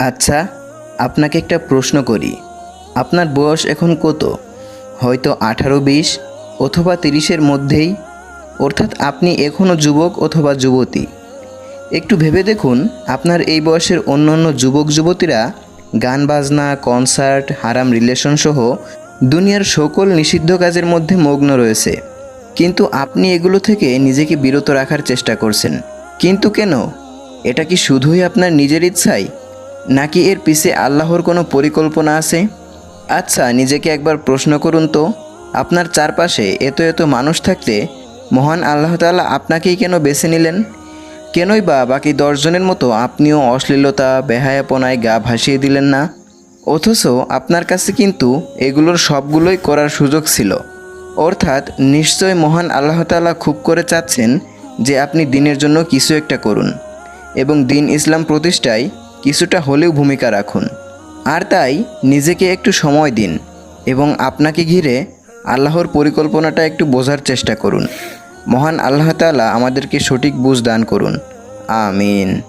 আচ্ছা আপনাকে একটা প্রশ্ন করি। আপনার বয়স এখন কত? হয়তো আঠারো, বিশ অথবা তিরিশের মধ্যেই। অর্থাৎ আপনি এখনও যুবক অথবা যুবতী। একটু ভেবে দেখুন, আপনার এই বয়সের অন্য অন্য যুবক, যুবতীরা গান বাজনা, কনসার্ট, হারাম রিলেশন সহ দুনিয়ার সকল নিষিদ্ধ কাজের মধ্যে মগ্ন রয়েছে। কিন্তু আপনি এগুলো থেকে নিজেকে বিরত রাখার চেষ্টা করছেন। কিন্তু কেন? এটা কি শুধুই আপনার নিজের ইচ্ছাই? নাকি এর পিছে আল্লাহর কোনো পরিকল্পনা আছে? আচ্ছা নিজেকে একবার প্রশ্ন করুন তো, আপনার চারপাশে এত এত মানুষ থাকতে মহান আল্লাহ তাআলা আপনাকেই কেন বেছে নিলেন? কেনই বা বাকি দশজনের মতো আপনিও অশ্লীলতা, বেহায়াপনায় গা ভাসিয়ে দিলেন না? অথচ আপনার কাছে কিন্তু এগুলোর সবগুলোই করার সুযোগ ছিল। অর্থাৎ নিশ্চয় মহান আল্লাহ তাআলা খুব করে চাচ্ছেন যে আপনি দিনের জন্য কিছু একটা করুন। এবং দিন ইসলাম প্রতিষ্ঠায় কিছুটা হলেও ভূমিকা রাখুন। আর তাই নিজেকে একটু সময় দিন এবং আপনাকে ঘিরে আল্লাহর পরিকল্পনাটা একটু বোঝার চেষ্টা করুন। মহান আল্লাহ তালা আমাদেরকে সঠিক বুঝ দান করুন। আমিন।